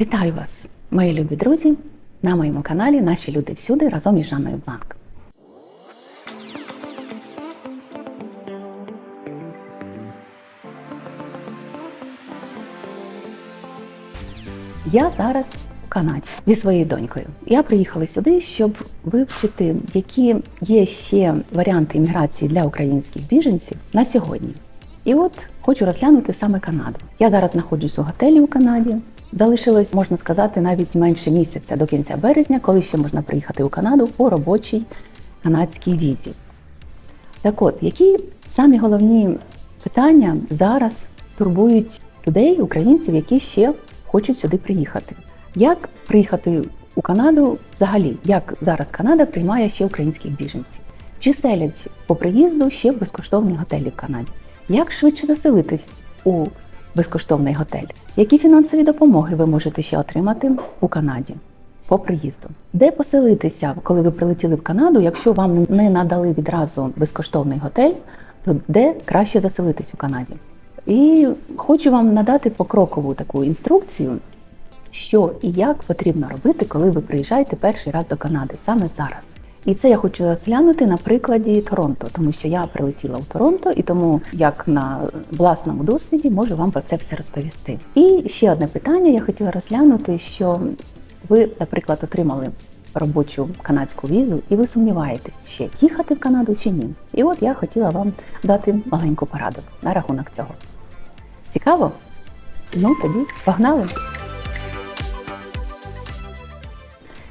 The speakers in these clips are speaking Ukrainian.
Вітаю вас, мої любі друзі, на моєму каналі Наші люди всюди разом із Жанною Бланк. Я зараз у Канаді зі своєю донькою. Я приїхала сюди, щоб вивчити, які є ще варіанти імміграції для українських біженців на сьогодні. І от хочу розглянути саме Канаду. Я зараз знаходжусь у готелі у Канаді. Залишилось, можна сказати, навіть менше місяця до кінця березня, коли ще можна приїхати у Канаду по робочій канадській візі. Так от, які самі головні питання зараз турбують людей, українців, які ще хочуть сюди приїхати? Як приїхати у Канаду взагалі? Як зараз Канада приймає ще українських біженців? Чи селять по приїзду ще в безкоштовні готелі в Канаді? Як швидше заселитись у безкоштовний готель? Які фінансові допомоги ви можете ще отримати у Канаді по приїзду? Де поселитися, коли ви прилетіли в Канаду, якщо вам не надали відразу безкоштовний готель, то де краще заселитись у Канаді? І хочу вам надати покрокову таку інструкцію, що і як потрібно робити, коли ви приїжджаєте перший раз до Канади, саме зараз. І це я хочу розглянути на прикладі Торонто, тому що я прилетіла у Торонто, і тому як на власному досвіді можу вам про це все розповісти. І ще одне питання я хотіла розглянути, що ви, наприклад, отримали робочу канадську візу, і ви сумніваєтесь, ще їхати в Канаду чи ні. І от я хотіла вам дати маленьку пораду на рахунок цього. Цікаво? Ну тоді погнали!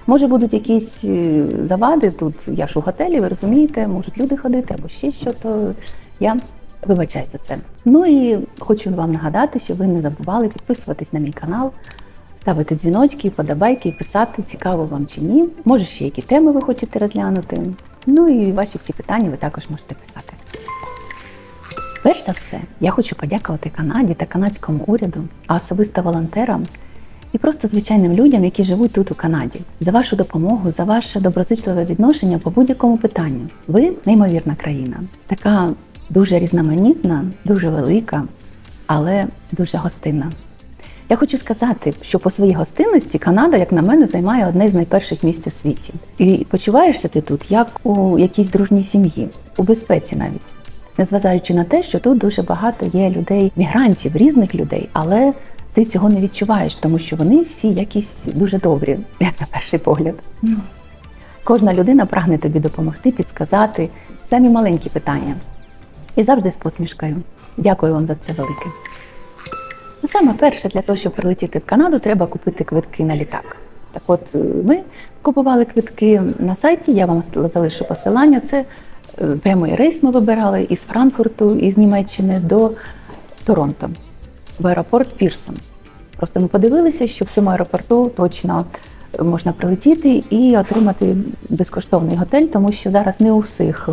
Може будуть якісь е, завади тут, я ж у готелі, ви розумієте, можуть люди ходити або ще що, то я вибачаю за це. Ну і хочу вам нагадати, що ви не забували підписуватись на мій канал, ставити дзвіночки, подобайки, писати, цікаво вам чи ні. Може, ще які теми ви хочете розглянути. Ну і ваші всі питання ви також можете писати. Перш за все, я хочу подякувати Канаді та канадському уряду, а особисто волонтерам і просто звичайним людям, які живуть тут у Канаді, за вашу допомогу, за ваше доброзичливе відношення по будь-якому питанню. Ви неймовірна країна, така дуже різноманітна, дуже велика, але дуже гостинна. Я хочу сказати, що по своїй гостинності Канада, як на мене, займає одне з найперших місць у світі. І почуваєшся ти тут як у якійсь дружній сім'ї, у безпеці навіть. Незважаючи на те, що тут дуже багато є людей, мігрантів, різних людей, але ти цього не відчуваєш, тому що вони всі якісь дуже добрі, як на перший погляд. Кожна людина прагне тобі допомогти, підсказати самі маленькі питання. І завжди з посмішкою. Дякую вам за це велике. Ну, Саме перше, для того, щоб прилетіти в Канаду, треба купити квитки на літак. Так от е, ми купували квитки на сайті, я вам залишу посилання. Це е, прямий рейс ми вибирали із Франкфурту, із Німеччини до Торонто в аеропорт Пірсон. Просто ми подивилися, що в цьому аеропорту точно можна прилетіти і отримати безкоштовний готель, тому що зараз не у всіх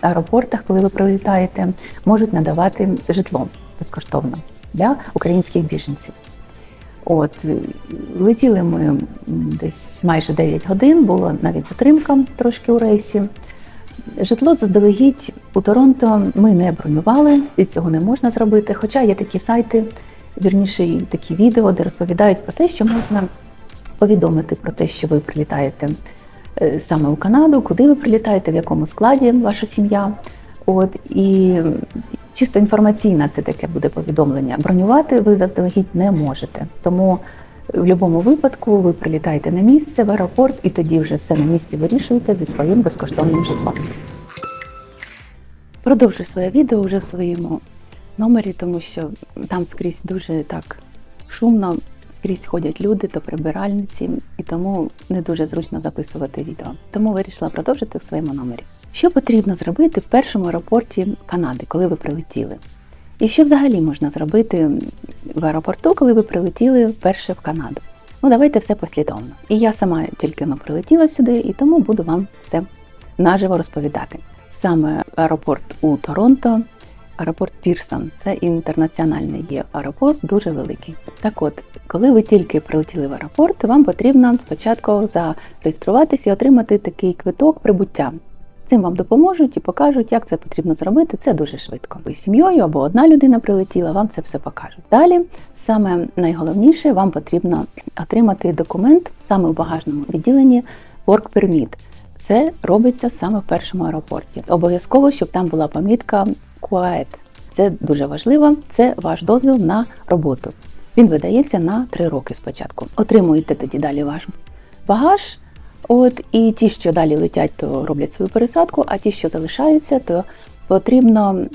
аеропортах, коли ви прилітаєте, можуть надавати житло безкоштовно для українських біженців. От е, летіли ми десь майже 9 годин, була навіть затримка трошки у рейсі. Житло заздалегідь у Торонто ми не бронювали, і цього не можна зробити. Хоча є такі сайти, вірніше такі відео, де розповідають про те, що можна повідомити про те, що ви прилітаєте е, саме у Канаду, куди ви прилітаєте, в якому складі ваша сім'я. От і чисто інформаційне це таке буде повідомлення. Бронювати ви заздалегідь не можете. Тому в будь-якому випадку ви прилітаєте на місце в аеропорт, і тоді вже все на місці вирішуєте зі своїм безкоштовним житлом. Продовжую своє відео вже в своєму номері, тому що там скрізь дуже так шумно, скрізь ходять люди, то прибиральниці, і тому не дуже зручно записувати відео. Тому вирішила продовжити в своєму номері. Що потрібно зробити в першому аеропорті Канади, коли ви прилетіли? І що взагалі можна зробити в аеропорту, коли ви прилетіли вперше в Канаду? Ну, давайте все послідовно. І я сама тільки но прилетіла сюди, і тому буду вам все наживо розповідати. Саме аеропорт у Торонто, аеропорт Пірсон, це інтернаціональний є аеропорт, дуже великий. Так от, коли ви тільки прилетіли в аеропорт, вам потрібно спочатку зареєструватися і отримати такий квиток прибуття. Цим вам допоможуть і покажуть, як це потрібно зробити. Це дуже швидко. Ви сім'єю або одна людина прилетіла, вам це все покажуть. Далі, саме найголовніше, вам потрібно отримати документ саме в багажному відділенні Work Permit. Це робиться саме в першому аеропорті. Обов'язково, щоб там була помітка QAED. Це дуже важливо. Це ваш дозвіл на роботу. Він видається на три роки спочатку. Отримуєте тоді далі ваш багаж. От і ті, що далі летять, то роблять свою пересадку, а ті, що залишаються, то потрібно.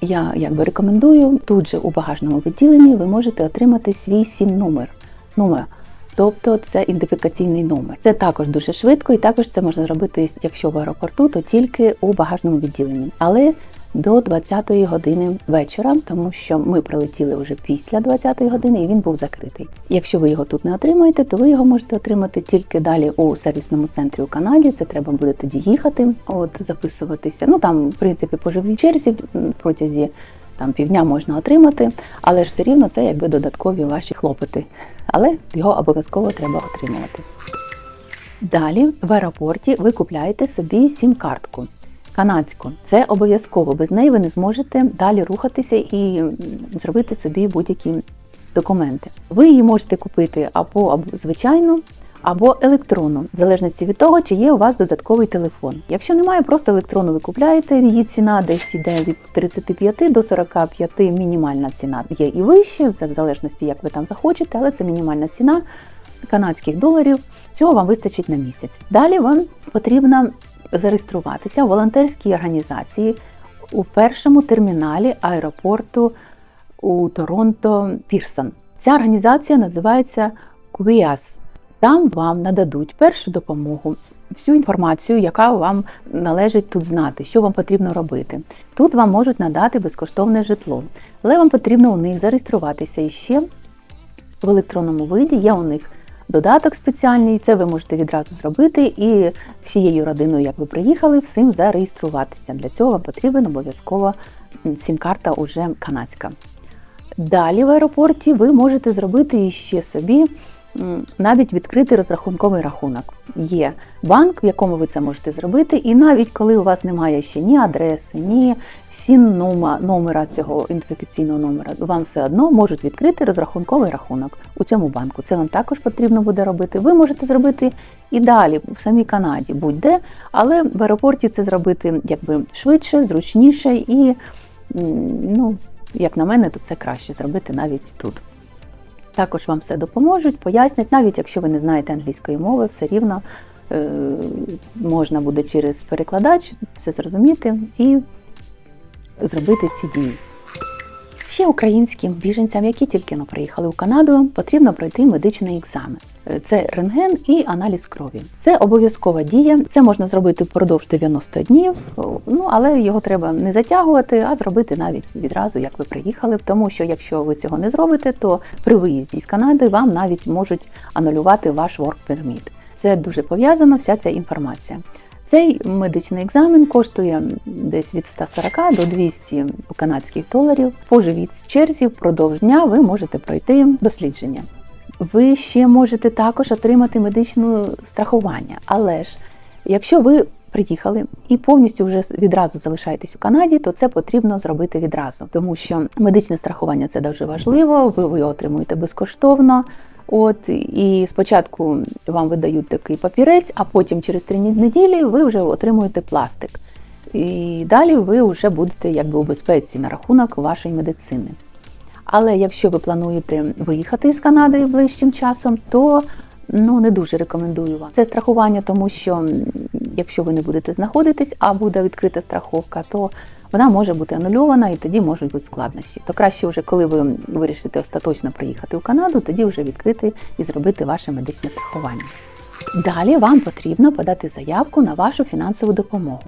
Я якби рекомендую тут же у багажному відділенні ви можете отримати свій сім номер. номер. Тобто це ідентифікаційний номер. Це також дуже швидко, і також це можна зробити, якщо в аеропорту, то тільки у багажному відділенні. Але до 20-ї години вечора, тому що ми прилетіли вже після 20-ї години, і він був закритий. Якщо ви його тут не отримаєте, то ви його можете отримати тільки далі у сервісному центрі у Канаді. Це треба буде тоді їхати, от записуватися. Ну там, в принципі, по живій черзі протязі там півдня можна отримати, але ж все рівно це якби додаткові ваші хлопоти. Але його обов'язково треба отримувати. Далі в аеропорті ви купляєте собі сім-картку канадську. Це обов'язково. Без неї ви не зможете далі рухатися і зробити собі будь-які документи. Ви її можете купити або, або звичайну, або електронну, в залежності від того, чи є у вас додатковий телефон. Якщо немає, просто електронну ви купляєте. Її ціна десь іде від 35 до 45, мінімальна ціна. Є і вище, це в залежності, як ви там захочете, але це мінімальна ціна канадських доларів. Цього вам вистачить на місяць. Далі вам потрібно зареєструватися у волонтерській організації у першому терміналі аеропорту у Торонто Пірсон. Ця організація називається QIAS. Там вам нададуть першу допомогу, всю інформацію, яка вам належить тут знати, що вам потрібно робити. Тут вам можуть надати безкоштовне житло, але вам потрібно у них зареєструватися іще в електронному виді. Є у них додаток спеціальний, це ви можете відразу зробити і всією родиною, як ви приїхали, всім зареєструватися. Для цього вам потрібен обов'язково сім-карта уже канадська. Далі в аеропорті ви можете зробити ще собі навіть відкритий розрахунковий рахунок. Є банк, в якому ви це можете зробити, і навіть коли у вас немає ще ні адреси, ні сін номера цього ідентифікаційного номера, вам все одно можуть відкрити розрахунковий рахунок у цьому банку. Це вам також потрібно буде робити. Ви можете зробити і далі в самій Канаді, будь-де, але в аеропорті це зробити якби швидше, зручніше і ну, як на мене, то це краще зробити навіть тут. Також вам все допоможуть, пояснять, навіть якщо ви не знаєте англійської мови, все рівно е, можна буде через перекладач все зрозуміти і зробити ці дії. Ще українським біженцям, які тільки но приїхали у Канаду, потрібно пройти медичний екзамен. Це рентген і аналіз крові. Це обов'язкова дія. Це можна зробити впродовж 90 днів. Ну але його треба не затягувати, а зробити навіть відразу, як ви приїхали. Тому що якщо ви цього не зробите, то при виїзді з Канади вам навіть можуть анулювати ваш work permit. Це дуже пов'язано, вся ця інформація. Цей медичний екзамен коштує десь від 140 до 200 канадських доларів. По живій черзі впродовж дня ви можете пройти дослідження. Ви ще можете також отримати медичне страхування, але ж якщо ви приїхали і повністю вже відразу залишаєтесь у Канаді, то це потрібно зробити відразу, тому що медичне страхування це дуже важливо. Ви, ви отримуєте безкоштовно. От і спочатку вам видають такий папірець, а потім через три неділі ви вже отримуєте пластик. І далі ви вже будете якби у безпеці на рахунок вашої медицини. Але якщо ви плануєте виїхати із Канади ближчим часом, то ну не дуже рекомендую вам це страхування, тому що якщо ви не будете знаходитись, а буде відкрита страховка, то вона може бути анульована і тоді можуть бути складнощі. То краще, вже коли ви вирішите остаточно приїхати у Канаду, тоді вже відкрити і зробити ваше медичне страхування. Далі вам потрібно подати заявку на вашу фінансову допомогу.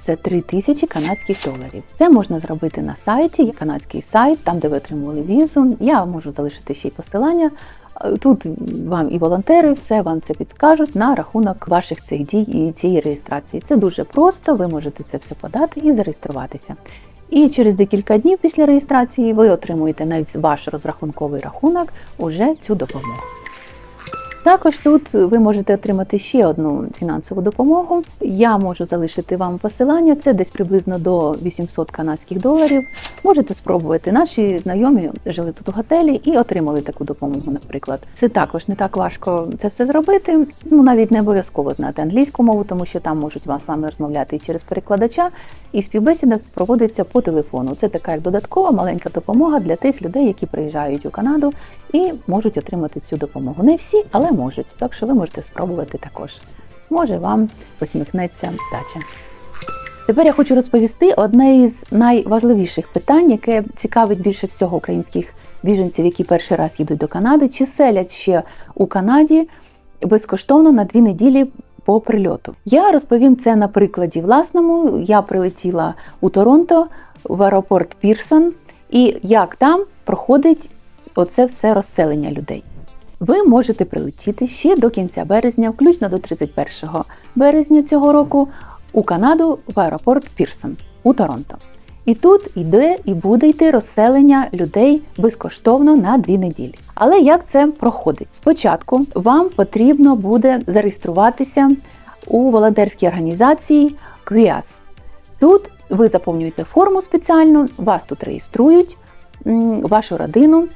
Це 3 тисячі канадських доларів. Це можна зробити на сайті, є канадський сайт, там де ви отримували візу. Я можу залишити ще й посилання. Тут вам і волонтери все вам це підскажуть на рахунок ваших цих дій і цієї реєстрації. Це дуже просто, ви можете це все подати і зареєструватися. І через декілька днів після реєстрації ви отримуєте на ваш розрахунковий рахунок уже цю допомогу. Також тут ви можете отримати ще одну фінансову допомогу. Я можу залишити вам посилання. Це десь приблизно до 800 канадських доларів. Можете спробувати. Наші знайомі жили тут у готелі і отримали таку допомогу. Наприклад, це також не так важко це все зробити. Ну навіть не обов'язково знати англійську мову, тому що там можуть вас з вами розмовляти і через перекладача. І співбесіда проводиться по телефону. Це така як додаткова маленька допомога для тих людей, які приїжджають у Канаду і можуть отримати цю допомогу. Не всі, але можуть. Так що ви можете спробувати також. Може, вам посміхнеться вдача. Тепер я хочу розповісти одне із найважливіших питань, яке цікавить більше всього українських біженців, які перший раз їдуть до Канади, чи селять ще у Канаді безкоштовно на дві неділі по прильоту. Я розповім це на прикладі власному. Я прилетіла у Торонто в аеропорт Пірсон, і як там проходить оце все розселення людей. Ви можете прилетіти ще до кінця березня, включно до 31 березня цього року, у Канаду в аеропорт Пірсон у Торонто. І тут йде і буде йти розселення людей безкоштовно на дві неділі. Але як це проходить? Спочатку вам потрібно буде зареєструватися у волонтерській організації QIAS. Тут ви заповнюєте форму спеціальну, вас тут реєструють, вашу родину.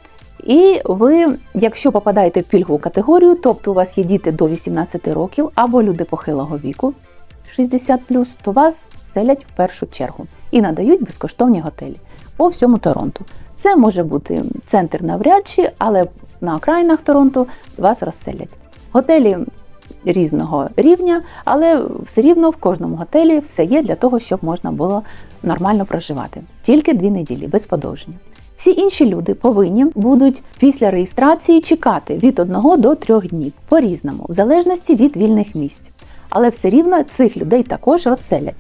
І ви, якщо попадаєте в пільгову категорію, тобто у вас є діти до 18 років або люди похилого віку 60 то вас селять в першу чергу і надають безкоштовні готелі по всьому Торонту. Це може бути центр навряд чи, але на окраїнах Торонто вас розселять. Готелі різного рівня, але все рівно в кожному готелі все є для того, щоб можна було нормально проживати. Тільки дві неділі без подовження. Всі інші люди повинні будуть після реєстрації чекати від 1 до 3 днів по-різному, в залежності від вільних місць. Але все рівно цих людей також розселять.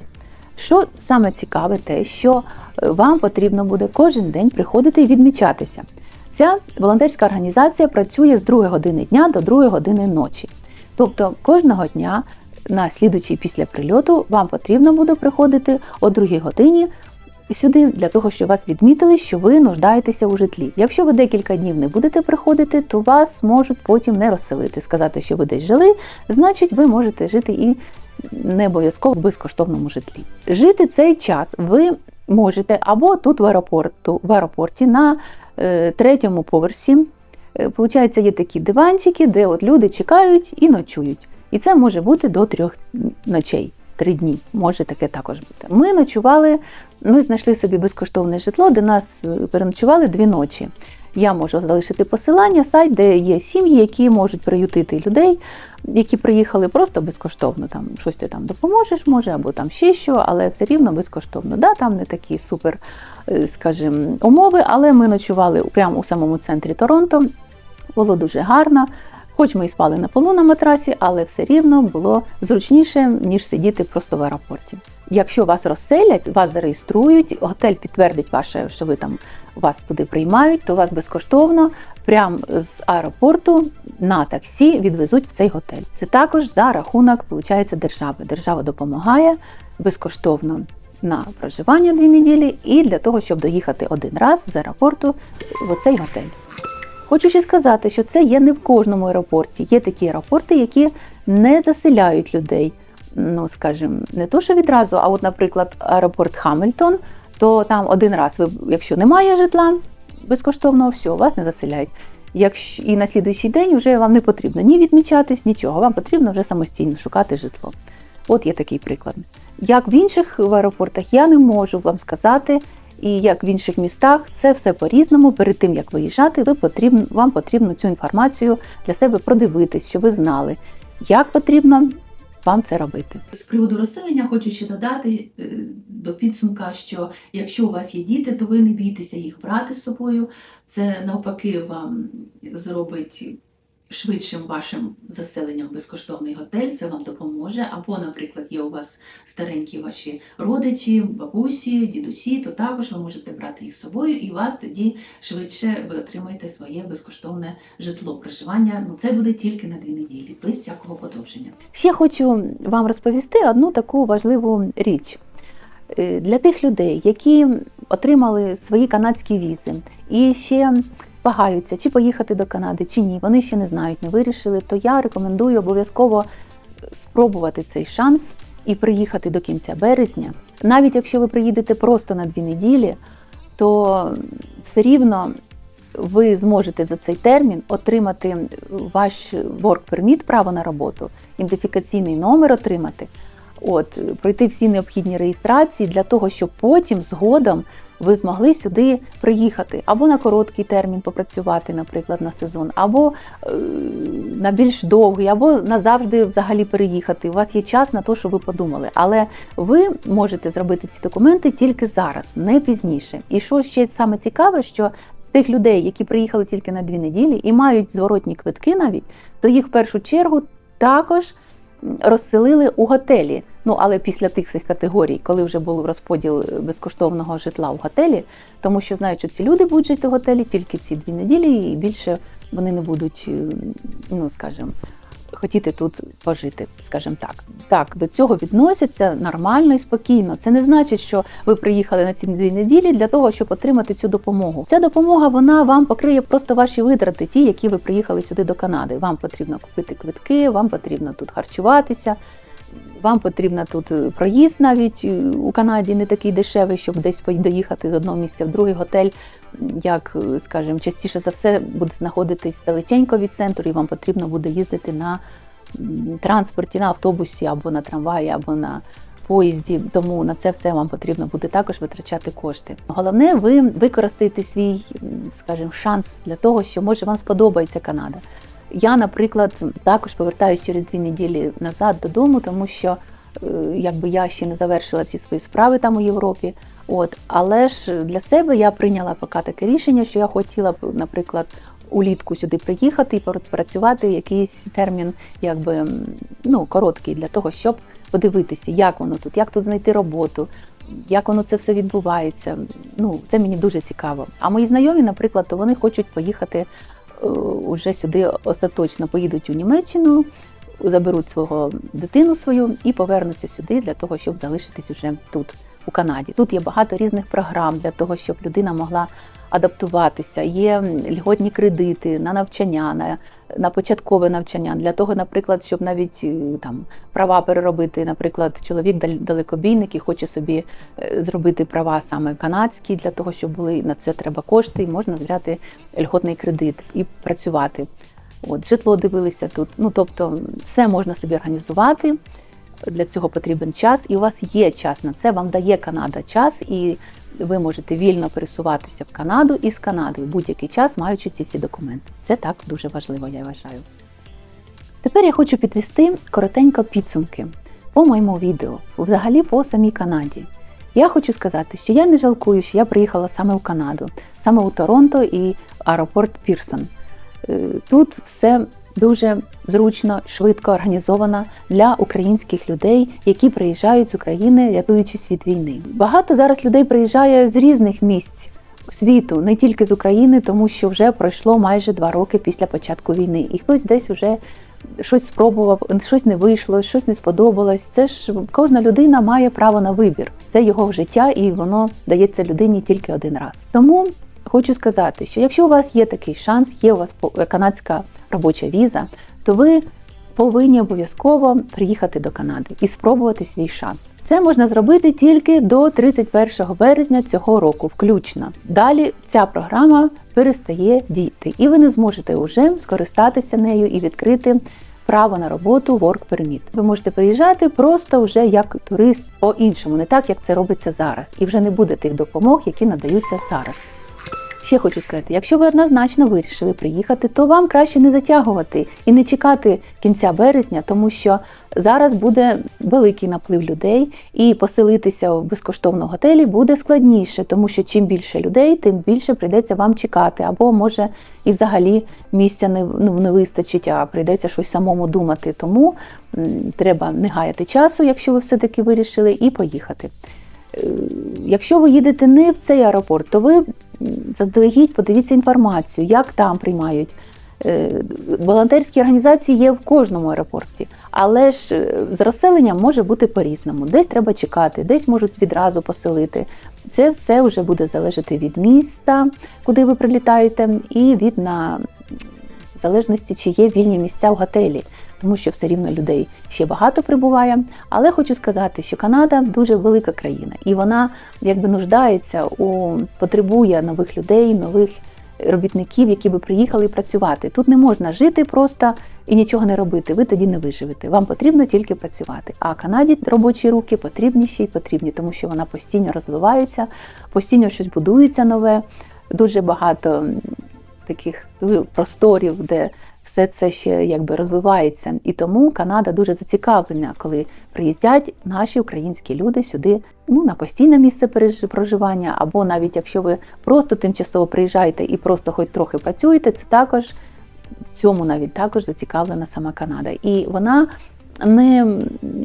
Що саме цікаве, те, що е, вам потрібно буде кожен день приходити і відмічатися. Ця волонтерська організація працює з 2 години дня до 2 години ночі. Тобто кожного дня на слідучий після прильоту вам потрібно буде приходити о 2 годині сюди для того, щоб вас відмітили, що ви нуждаєтеся у житлі. Якщо ви декілька днів не будете приходити, то вас можуть потім не розселити, сказати, що ви десь жили, значить, ви можете жити і не обов'язково в безкоштовному житлі. Жити цей час ви можете або тут в аеропорту, в аеропорті на е, третьому поверсі. Е, Получається, є такі диванчики, де от люди чекають і ночують. І це може бути до трьох ночей, три дні. Може таке також бути. Ми ночували, ми знайшли собі безкоштовне житло, де нас е, переночували дві ночі. Я можу залишити посилання, сайт, де є сім'ї, які можуть приютити людей, які приїхали просто безкоштовно. Там щось ти там допоможеш, може, або там ще що, але все рівно безкоштовно. Да, Там не такі супер, е, скажімо, умови, але ми ночували прямо у самому центрі Торонто. Було дуже гарно. Хоч ми і спали на полу на матрасі, але все рівно було зручніше, ніж сидіти просто в аеропорті. Якщо вас розселять, вас зареєструють, готель підтвердить ваше, що ви там вас туди приймають, то вас безкоштовно прямо з аеропорту на таксі відвезуть в цей готель. Це також за рахунок виходить, держави. Держава допомагає безкоштовно на проживання дві неділі і для того, щоб доїхати один раз з аеропорту в оцей готель. Хочу ще сказати, що це є не в кожному аеропорті. Є такі аеропорти, які не заселяють людей. Ну, скажімо, не то, що відразу, а от, наприклад, аеропорт Хамільтон, то там один раз, ви, якщо немає житла безкоштовного, все, вас не заселяють. Якщо і на слідуючий день вже вам не потрібно ні відмічатись, нічого, вам потрібно вже самостійно шукати житло. От є такий приклад. Як в інших в аеропортах, я не можу вам сказати, і як в інших містах, це все по-різному. Перед тим як виїжджати, ви потрібно, вам потрібно цю інформацію для себе продивитись, щоб ви знали, як потрібно вам це робити. З приводу розселення хочу ще додати е, до підсумка, що якщо у вас є діти, то ви не бійтеся їх брати з собою. Це навпаки вам зробить швидшим вашим заселенням безкоштовний готель. Це вам допоможе. Або, наприклад, є у вас старенькі ваші родичі, бабусі, дідусі, то також ви можете брати їх з собою, і вас тоді швидше ви отримаєте своє безкоштовне житло проживання. Ну це буде тільки на дві неділі, без всякого подовження. Ще хочу вам розповісти одну таку важливу річ. Е, Для тих людей, які отримали свої канадські візи і ще вагаються, чи поїхати до Канади, чи ні, вони ще не знають, не вирішили, то я рекомендую обов'язково спробувати цей шанс і приїхати до кінця березня. Навіть якщо ви приїдете просто на дві неділі, то все рівно ви зможете за цей термін отримати ваш work permit, право на роботу, ідентифікаційний номер отримати, от, пройти всі необхідні реєстрації для того, щоб потім згодом ви змогли сюди приїхати або на короткий термін попрацювати, наприклад, на сезон, або е, на більш довгий, або назавжди взагалі переїхати. У вас є час на те, що ви подумали. Але ви можете зробити ці документи тільки зараз, не пізніше. І що ще саме цікаве, що з тих людей, які приїхали тільки на дві неділі і мають зворотні квитки навіть, то їх в першу чергу також розселили у готелі. Ну але після тих цих категорій, коли вже був розподіл безкоштовного житла у готелі, тому що знають, що ці люди будуть жити в готелі тільки ці дві неділі, і більше вони не будуть, е, ну скажімо, хотіти тут пожити, скажімо так. Так, до цього відносяться нормально і спокійно. Це не значить, що ви приїхали на ці дві неділі для того, щоб отримати цю допомогу. Ця допомога вона вам покриє просто ваші витрати, ті, які ви приїхали сюди до Канади. Вам потрібно купити квитки, вам потрібно тут харчуватися. Вам потрібно тут е, проїзд навіть е, у Канаді не такий дешевий, щоб десь доїхати з одного місця в другий готель, як, е, скажімо, частіше за все буде знаходитись далеченько від центру, і вам потрібно буде їздити на транспорті, на автобусі або на трамваї, або на поїзді. Тому на це все вам потрібно буде також витрачати кошти. Головне, ви використаєте свій, скажімо, шанс для того, що може вам сподобається Канада. Я, наприклад, також повертаюся через дві неділі назад додому, тому що е, якби я ще не завершила всі свої справи там у Європі. От, але ж для себе я прийняла поки таке рішення, що я хотіла б, наприклад, улітку сюди приїхати і працювати якийсь термін, якби ну короткий для того, щоб подивитися, як воно тут, як тут знайти роботу. Як воно це все відбувається? Ну це мені дуже цікаво. А мої знайомі, наприклад, то вони хочуть поїхати е, уже сюди остаточно поїдуть у Німеччину, заберуть свого дитину свою і повернуться сюди для того, щоб залишитись уже тут, у Канаді. Тут є багато різних програм для того, щоб людина могла адаптуватися. Є льготні кредити на навчання, на, на початкове навчання. Для того, наприклад, щоб навіть е, там права переробити, наприклад, чоловік дал- далекобійник і хоче собі е, зробити права саме канадські, для того, щоб були на це треба кошти, і можна взяти льготний кредит і працювати. От житло дивилися тут. Ну тобто, все можна собі організувати. Для цього потрібен час, і у вас є час на це. Вам дає Канада час, і ви можете вільно пересуватися в Канаду і з Канади в будь-який час, маючи ці всі документи. Це так дуже важливо, я вважаю. Тепер я хочу підвести коротенько підсумки по моєму відео, взагалі по самій Канаді. Я хочу сказати, що я не жалкую, що я приїхала саме в Канаду, саме у Торонто і аеропорт Пірсон. Е, Тут все дуже зручно, швидко організовано для українських людей, які приїжджають з України, рятуючись від війни. Багато зараз людей приїжджає з різних місць світу, не тільки з України, тому що вже пройшло майже два роки після початку війни, і хтось десь уже щось спробував, щось не вийшло, щось не сподобалось. Це ж кожна людина має право на вибір. Це його життя, і воно дається людині тільки один раз. Тому хочу сказати, що якщо у вас є такий шанс, є у вас по- канадська робоча віза, то ви повинні обов'язково приїхати до Канади і спробувати свій шанс. Це можна зробити тільки до 31 березня цього року, включно. Далі ця програма перестає діяти, і ви не зможете вже скористатися нею і відкрити. Право на роботу Work Permit. Ви можете приїжджати просто вже як турист по-іншому, не так як це робиться зараз, і вже не буде тих допомог, які надаються зараз. Ще хочу сказати, якщо ви однозначно вирішили приїхати, то вам краще не затягувати і не чекати кінця березня, тому що зараз буде великий наплив людей, і поселитися в безкоштовному готелі буде складніше, тому що чим більше людей, тим більше прийдеться вам чекати, або може і взагалі місця не, ну, не вистачить, а прийдеться щось самому думати. Тому м, треба не гаяти часу, якщо ви все-таки вирішили, і поїхати. Е, Якщо ви їдете не в цей аеропорт, то ви заздалегідь подивіться інформацію, як там приймають Е, Волонтерські організації є в кожному аеропорті, але ж е, з розселенням може бути по-різному. Десь треба чекати, десь можуть відразу поселити. Це все вже буде залежати від міста, куди ви прилітаєте, і від на залежності, чи є вільні місця в готелі, тому що все рівно людей ще багато прибуває. Але хочу сказати, що Канада дуже велика країна, і вона якби нуждається у потребує нових людей, нових робітників, які би приїхали працювати. Тут не можна жити просто і нічого не робити. Ви тоді не виживете. Вам потрібно тільки працювати. А Канаді робочі руки потрібні ще й потрібні, тому що вона постійно розвивається, постійно щось будується нове. Дуже багато таких просторів, де все це ще якби розвивається. І тому Канада дуже зацікавлена, коли приїздять наші українські люди сюди ну, на постійне місце проживання, або навіть якщо ви просто тимчасово приїжджаєте і просто хоч трохи працюєте, це також в цьому навіть також зацікавлена сама Канада. І вона не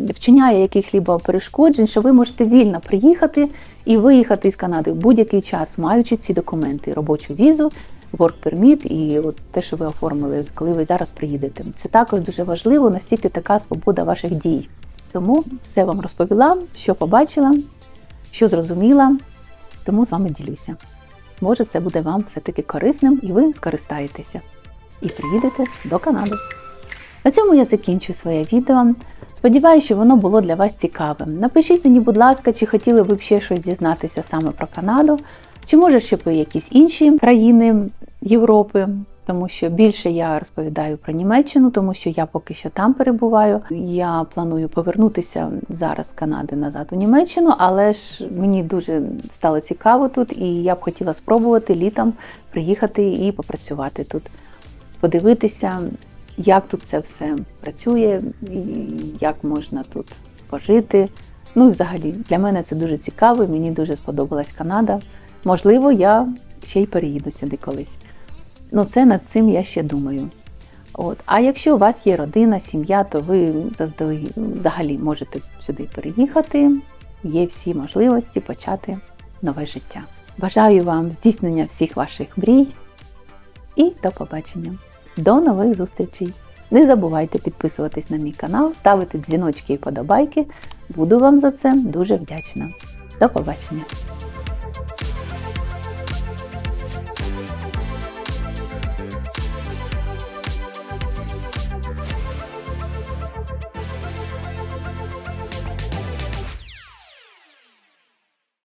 вчиняє яких-либо перешкоджень, що ви можете вільно приїхати і виїхати з Канади в будь-який час, маючи ці документи, робочу візу, work permit і от те, що ви оформили, коли ви зараз приїдете. Це також дуже важливо, настільки така свобода ваших дій. Тому все вам розповіла, що побачила, що зрозуміла, тому з вами ділюся. Може, це буде вам все-таки корисним і ви скористаєтеся і приїдете до Канади. На цьому я закінчу своє відео. Сподіваюся, що воно було для вас цікавим. Напишіть мені, будь ласка, чи хотіли ви б ще щось дізнатися саме про Канаду, чи може ще про якісь інші країни Європи, тому що більше я розповідаю про Німеччину, тому що я поки що там перебуваю. Я планую повернутися зараз з Канади назад у Німеччину, але ж мені дуже стало цікаво тут, і я б хотіла спробувати літом приїхати і попрацювати тут, подивитися, як тут це все працює, як можна тут пожити. Ну і взагалі для мене це дуже цікаво. Мені дуже сподобалась Канада. Можливо, я ще й переїду сюди колись. Ну, це над цим я ще думаю. От. А якщо у вас є родина, сім'я, то ви заздалегідь взагалі можете сюди переїхати. Є всі можливості почати нове життя. Бажаю вам здійснення всіх ваших мрій і до побачення. До нових зустрічей! Не забувайте підписуватись на мій канал, ставити дзвіночки і подобайки. Буду вам за це дуже вдячна. До побачення!